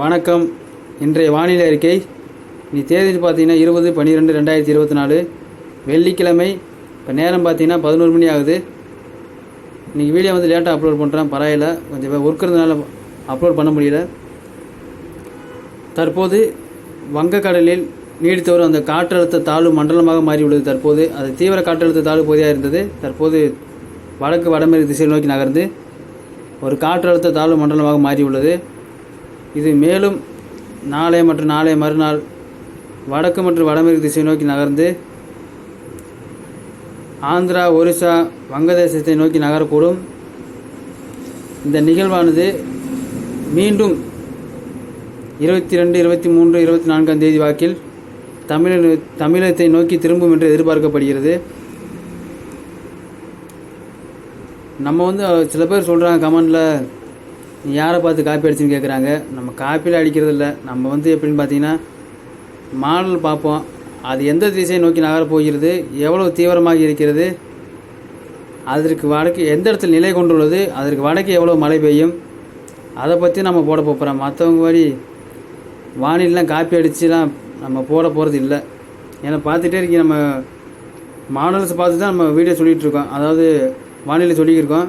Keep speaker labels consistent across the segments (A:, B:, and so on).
A: வணக்கம். இன்றைய வானிலை அறிக்கை. நீ தேதி பார்த்தீங்கன்னா இருபது பன்னிரெண்டு ரெண்டாயிரத்தி இருபத்தி நாலு. வெள்ளிக்கிழமை இப்போ நேரம் பார்த்தீங்கன்னா பதினோரு மணி ஆகுது. இன்றைக்கி வீடியோ வந்து லேட்டாக அப்லோட் பண்ணுறேன் பரவாயில்ல. கொஞ்சம் ஒர்க் இருந்தனால அப்லோட் பண்ண முடியல. தற்போது வங்கக்கடலில் நீடித்து வரும் அந்த காற்றழுத்த தாழ்வு மண்டலமாக மாறியுள்ளது தற்போது. அது தீவிர காற்றழுத்த தாழ்வு பகுதியாக இருந்தது. தற்போது வடக்கு வடமேற்கு திசையில் நோக்கி நகர்ந்து ஒரு காற்றழுத்த தாழ்வு மண்டலமாக மாறியுள்ளது. இது மேலும் நாளை மற்றும் நாளை மறுநாள் வடக்கு மற்றும் வடமேற்கு திசை நோக்கி நகர்ந்து ஆந்திரா ஒரிசா வங்கதேசத்தை நோக்கி நகரக்கூடும். இந்த நிகழ்வானது மீண்டும் இருபத்தி ரெண்டு இருபத்தி மூன்று இருபத்தி நான்காம் தேதி வாக்கில் தமிழ தமிழகத்தை நோக்கி திரும்பும் என்று எதிர்பார்க்கப்படுகிறது. நம்ம வந்து சில பேர் சொல்கிறாங்க கமெண்டில் யாரை பார்த்து காப்பி அடிச்சுன்னு கேட்குறாங்க நம்ம காப்பியில் அடிக்கிறது இல்லை. நம்ம வந்து எப்படின்னு பார்த்தீங்கன்னா மாடல் பார்ப்போம். அது எந்த திசையை நோக்கி நகரப் போகிறது? எவ்வளோ தீவிரமாக இருக்கிறது? அதற்கு வடக்கு எந்த இடத்துல நிலை கொண்டுள்ளது? அதற்கு வடக்கு எவ்வளோ மழை பெய்யும்? அதை பற்றி நம்ம போட போகிறோம் மற்றவங்க மாதிரி வானிலாம் காப்பி அடிச்சுலாம் நம்ம போட போகிறது இல்லை. ஏன்னா பார்த்துட்டே இருக்கீங்க. நம்ம மாடல்ஸ் பார்த்து தான் நம்ம வீடியோ சொல்லிகிட்ருக்கோம் அதாவது வானிலை சொல்லியிருக்கோம்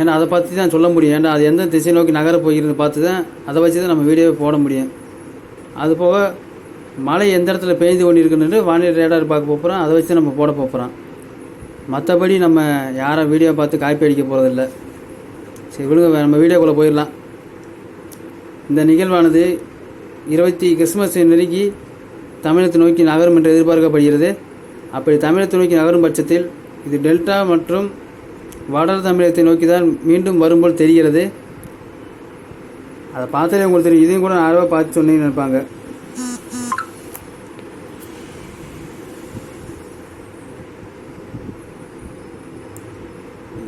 A: ஏன்னா அதை பார்த்து தான் சொல்ல முடியும். ஏன்னா அது எந்த திசை நோக்கி நகர போகிறது பார்த்து தான் அதை வச்சு தான் நம்ம வீடியோவை போட முடியும். அது போக மழை எந்த இடத்துல பெய்து கொண்டு இருக்குன்னு வானிலை ரேடார் பார்க்க போகிறோம் அதை வச்சு நம்ம போட போகிறோம் மற்றபடி நம்ம யாரை வீடியோ பார்த்து காப்பி அடிக்க போகிறதில்ல சரி விடுங்க நம்ம வீடியோக்குள்ளே போயிடலாம். இந்த நிகழ்வானது இருபத்தி கிறிஸ்மஸை நெருங்கி தமிழகத்தை நோக்கி நகரும் என்று எதிர்பார்க்கப்படுகிறது. அப்படி தமிழகத்தை நோக்கி நகரும் பட்சத்தில் இது டெல்டா மற்றும் வட தமிழகத்தை நோக்கி தான் மீண்டும் வரும்போல் தெரிகிறது. அதை பார்த்தாலே உங்களுக்கு தெரியும். இதையும் கூட ஆர்வம் பார்த்து சொன்னீங்கன்னு நினைப்பாங்க.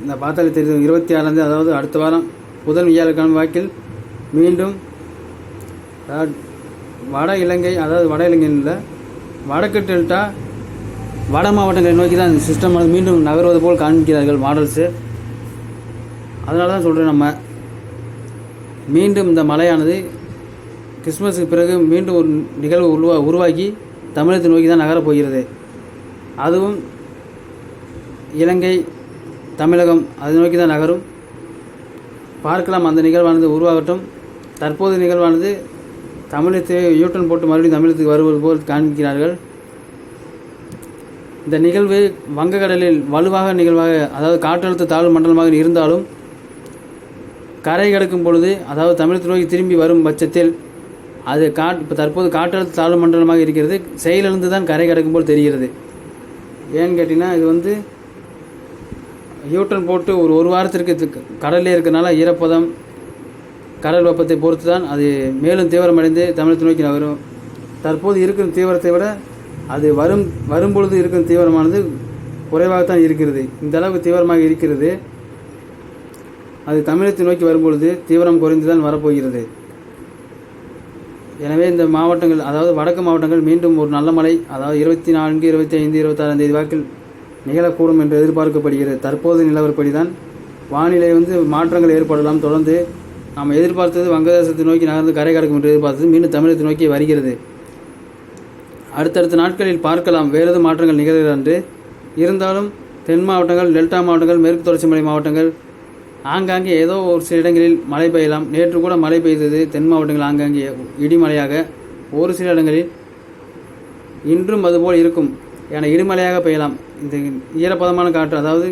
A: இந்த பார்த்தாலே தெரியும். இருபத்தி ஆறாந்தேதி அதாவது அடுத்த வாரம் புதன் வியாழக்கிழமை வாக்கில் மீண்டும் அதாவது வட இலங்கை அதாவது வட இலங்கையில் இல்லை வடக்கு டெல்டா வட மாவட்டங்களை நோக்கி தான் இந்த சிஸ்டம் மீண்டும் நகர்வது போல் காண்பிக்கிறார்கள் மாடல்ஸு அதனால தான் சொல்கிறேன் நம்ம. மீண்டும் இந்த மலையானது கிறிஸ்மஸுக்கு பிறகு மீண்டும் ஒரு நிகழ்வு உருவா உருவாக்கி தமிழகத்தை நோக்கி தான் நகரப் போகிறது. அதுவும் இலங்கை தமிழகம் அதை நோக்கி தான் நகரும். பார்க்கலாம் அந்த நிகழ்வானது உருவாகட்டும். தற்போது நிகழ்வானது தமிழகத்தை யூட்டன் போட்டு மறுபடியும் தமிழகத்துக்கு வருவது போல் காண்பிக்கிறார்கள் இந்த நிகழ்வு வங்கக்கடலில் வலுவாக நிகழ்வாக அதாவது காற்றழுத்த தாழ்வு மண்டலமாக இருந்தாலும் கரை கடக்கும் பொழுது அதாவது தமிழகத்தை நோக்கி திரும்பி வரும் பட்சத்தில் அது காட் இப்போ தற்போது காற்றழுத்த தாழ்வு மண்டலமாக இருக்கிறது செயலிலிருந்து தான் கரை கடக்கும் போல் தெரிகிறது. ஏன்னு கேட்டிங்கன்னா இது வந்து யூட்டன் போட்டு ஒரு ஒரு வாரத்திற்கு இது கடல்லே ஈரப்பதம் கடல் வெப்பத்தை பொறுத்து தான் அது மேலும் தீவிரமடைந்து தமிழகத்தை நோக்கி நகரும். தற்போது இருக்கும் தீவிரத்தை விட அது வரும் வரும்பொழுது இருக்கும் தீவிரமானது குறைவாகத்தான் இருக்கிறது. இந்த அளவுக்கு தீவிரமாக இருக்கிறது. அது தமிழகத்தை நோக்கி வரும்பொழுது தீவிரம் குறைந்து தான் வரப்போகிறது. எனவே இந்த மாவட்டங்கள் அதாவது வடக்கு மாவட்டங்கள் மீண்டும் ஒரு நல்ல மழை அதாவது இருபத்தி நான்கு இருபத்தி ஐந்து இருபத்தாறாம் தேதி வாக்கில் நிகழக்கூடும் என்று எதிர்பார்க்கப்படுகிறது. தற்போது நிலவரப்படி தான் வானிலை வந்து மாற்றங்கள் ஏற்படலாம். தொடர்ந்து நாம் எதிர்பார்த்தது வங்கதேசத்தை நோக்கி நகர்ந்து கரை கடக்கும் என்று எதிர்பார்த்தது. மீண்டும் தமிழகத்தை நோக்கி வருகிறது. அடுத்தடுத்த நாட்களில் பார்க்கலாம். வேறு எதுவும் மாற்றங்கள் நிகழ்கிறது என்று. இருந்தாலும் தென் மாவட்டங்கள் டெல்டா மாவட்டங்கள் மேற்கு தொடர்ச்சி மலை மாவட்டங்கள் ஆங்காங்கே ஏதோ ஒரு சில இடங்களில் மழை பெய்யலாம். நேற்று கூட மழை பெய்தது தென் மாவட்டங்கள் ஆங்காங்கே இடிமலையாக ஒரு சில இடங்களில் இன்றும் அதுபோல் இருக்கும். என இடிமலையாக பெய்யலாம். இந்த ஈரப்பதமான காற்று அதாவது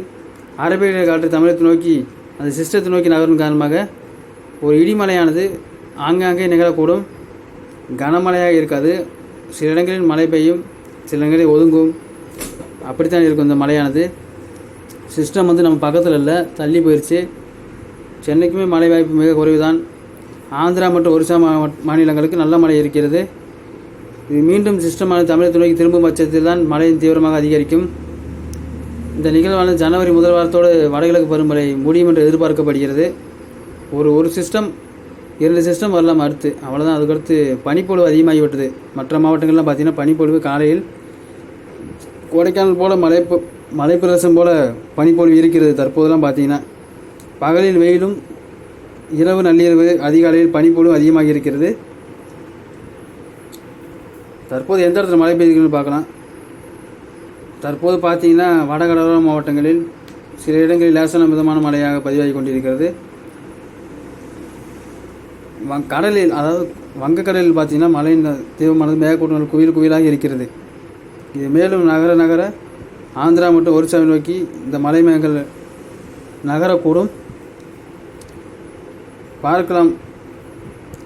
A: அரபிய காற்று தமிழகத்தை நோக்கி அந்த சிஸ்டத்தை நோக்கி நகரும் காரணமாக ஒரு இடிமலையானது ஆங்காங்கே நிகழக்கூடும். கனமழையாக இருக்காது. சில இடங்களில் மழை பெய்யும் சில இடங்களில் ஒதுங்கும். அப்படித்தான் இருக்கும் இந்த மழையானது. சிஸ்டம் வந்து நம்ம பக்கத்தில் இல்லை தள்ளி போயிடுச்சு சென்னைக்குமே மழை வாய்ப்பு மிக குறைவு தான் ஆந்திரா மற்றும் ஒரிசா மாநிலங்களுக்கு நல்ல மழை இருக்கிறது. இது மீண்டும் சிஸ்டமான தமிழகத்தை நோக்கி திரும்பும் பட்சத்தில் தான் மழையின் தீவிரமாக அதிகரிக்கும். இந்த நிகழ்வானது ஜனவரி முதல் வாரத்தோடு வடகிழக்கு பருவமழை முடியும் என்று எதிர்பார்க்கப்படுகிறது. ஒரு ஒரு சிஸ்டம் இரண்டு சிஸ்டம் வரலாம் அடுத்து. அவ்வளோதான் அதுக்கடுத்து பனிப்பொழிவு அதிகமாகிவிட்டது. மற்ற மாவட்டங்கள்லாம் பார்த்திங்கன்னா பனிப்பொழிவு காலையில் கொடைக்கானல் போல் மலை மலைப்பிரதேசம் போல் பனிப்பொழிவு இருக்கிறது தற்போதெல்லாம் பார்த்தீங்கன்னா. பகலில் வெயிலும் இரவு நள்ளிரவு அதிகாலையில் பனிப்பொழிவு அதிகமாக இருக்கிறது. தற்போது எந்த இடத்துல மழை பெய்யுதுன்னு பார்க்கலாம். தற்போது பார்த்தீங்கன்னா வடகடலோர மாவட்டங்களில் சில இடங்களில் லேசான மிதமான மழையாக பதிவாகி கொண்டிருக்கிறது. வங் கடலில் அதாவது வங்கக்கடலில் பார்த்தீங்கன்னா மலையின் தீவிரமானது மேகக்கூட்டங்கள் குயில் குயிலாக இருக்கிறது. இது மேலும் நகர நகர ஆந்திரா மற்றும் ஒரிசாவை நோக்கி இந்த மலை மேகங்கள் நகரக்கூடும். பார்க்கலாம்.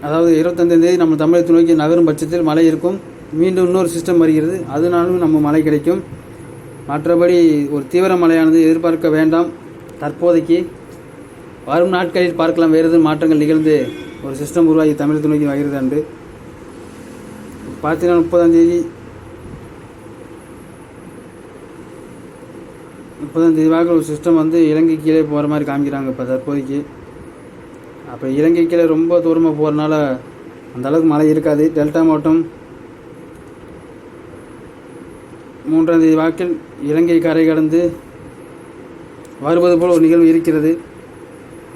A: அதாவது இருபத்தஞ்சாம் தேதி நம்ம தமிழகத்தை நோக்கி நகரும் பட்சத்தில் மழை இருக்கும். மீண்டும் இன்னொரு சிஸ்டம் வருகிறது. அதனாலும் நம்ம மழை கிடைக்கும். மற்றபடி ஒரு தீவிர மழையானது எதிர்பார்க்க வேண்டாம். தற்போதைக்கு வரும் நாட்களில் பார்க்கலாம். வேறு எதுவும் மாற்றங்கள் நிகழ்ந்து ஒரு சிஸ்டம் உருவாகி தமிழ் நோக்கி வருகிறது அன்று. பார்த்தீங்கன்னா முப்பதாம் தேதி. முப்பதாம் வாக்கில் ஒரு சிஸ்டம் வந்து இலங்கை கீழே போகிற மாதிரி காமிக்கிறாங்க இப்போ தற்போதைக்கு. அப்போ இலங்கை கீழே ரொம்ப தூரமாக போகிறனால அந்த அளவுக்கு மழை இருக்காது. டெல்டா மாவட்டம் மூன்றாம் தேதி வாக்கில் இலங்கை கரை கடந்து வருவது போல் ஒரு நிகழ்வு இருக்கிறது.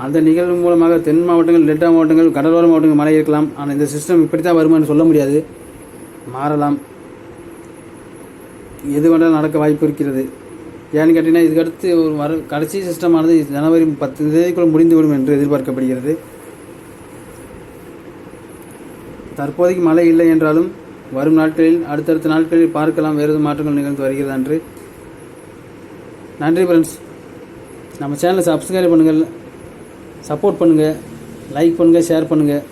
A: அந்த நிகழ்வு மூலமாக தென் மாவட்டங்கள் டெல்டா மாவட்டங்கள் கடலோர மாவட்டங்கள் மழை இருக்கலாம் ஆனால் இந்த சிஸ்டம் இப்படி தான் வருமானு சொல்ல முடியாது. மாறலாம். எது வேணாலும் நடக்க வாய்ப்பு இருக்கிறது. ஏன்னு கேட்டிங்கன்னா இதுக்கடுத்து ஒரு வர கடைசி சிஸ்டமானது ஜனவரி பத்து தேதிக்குள் முடிந்துவிடும் என்று எதிர்பார்க்கப்படுகிறது. தற்போதைக்கு மழை இல்லை என்றாலும் வரும் நாட்களில் அடுத்தடுத்த நாட்களில் பார்க்கலாம். வேறு மாற்றங்கள் நிகழ்ந்து வருகிறது என்று. நன்றி ஃப்ரெண்ட்ஸ் நம்ம சேனலை சப்ஸ்கிரைப் பண்ணுங்கள். சப்போர்ட் பண்ணுங்கள் லைக் பண்ணுங்கள் ஷேர் பண்ணுங்கள்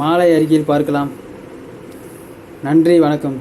A: மாலை அறிக்கையில் பார்க்கலாம். நன்றி வணக்கம்.